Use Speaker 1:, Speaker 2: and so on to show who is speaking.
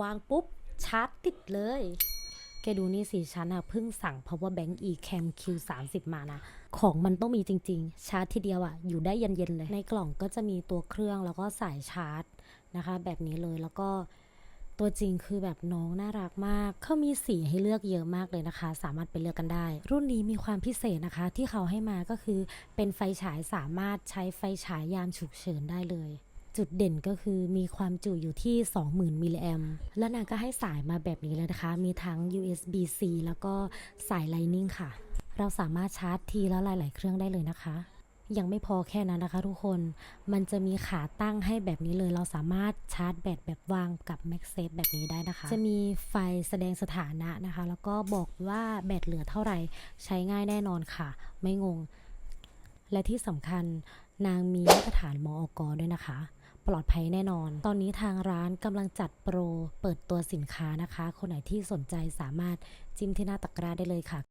Speaker 1: วางปุ๊บ ชาร์จติดเลย แกดูนี่สิฉันอะเพิ่งสั่ง power bank eCam Q30 มานะ ของมันต้องมีจริง ๆ ชาร์จทีเดียวอะอยู่ได้เย็นๆเลย ในกล่องก็จะมีตัวเครื่องแล้วก็สายชาร์จนะคะ แบบนี้เลยแล้วก็ตัวจริงคือแบบน้องน่ารักมาก เขามีสีให้เลือกเยอะมากเลยนะคะ สามารถไปเลือกกันได้ รุ่นนี้มีความพิเศษนะคะ ที่เขาให้มาก็คือเป็นไฟฉายสามารถใช้ไฟฉายยามฉุกเฉินได้เลย จุดเด่นก็คือมีความจุอยู่ที่ 20,000 มิลลิแอมและนางก็ให้สายมาแบบนี้เลยนะคะ มีทั้ง USB-C แล้วก็สาย Lightning ค่ะ เราสามารถชาร์จทีละหลาย ๆ เครื่องได้เลยนะคะ ยังไม่พอแค่นั้นนะคะทุกคน มันจะมีขาตั้งให้แบบนี้เลย เราสามารถชาร์จแบตแบบวางกับ m a g s a f e แบบนี้ได้นะคะ จะมีไฟแสดงสถานะนะคะ แล้วก็บอกว่าแบตเหลือเท่าไหร่ใช้ง่ายแน่นอนค่ะ ไม่งง และที่สำคัญนางมีมาตรฐานมอกด้วยนะคะ ปลอดภัยแน่นอน ตอนนี้ทางร้านกำลังจัดโปรเปิดตัวสินค้านะคะ คนไหนที่สนใจสามารถจิ้มที่หน้าตะกร้าได้เลยค่ะ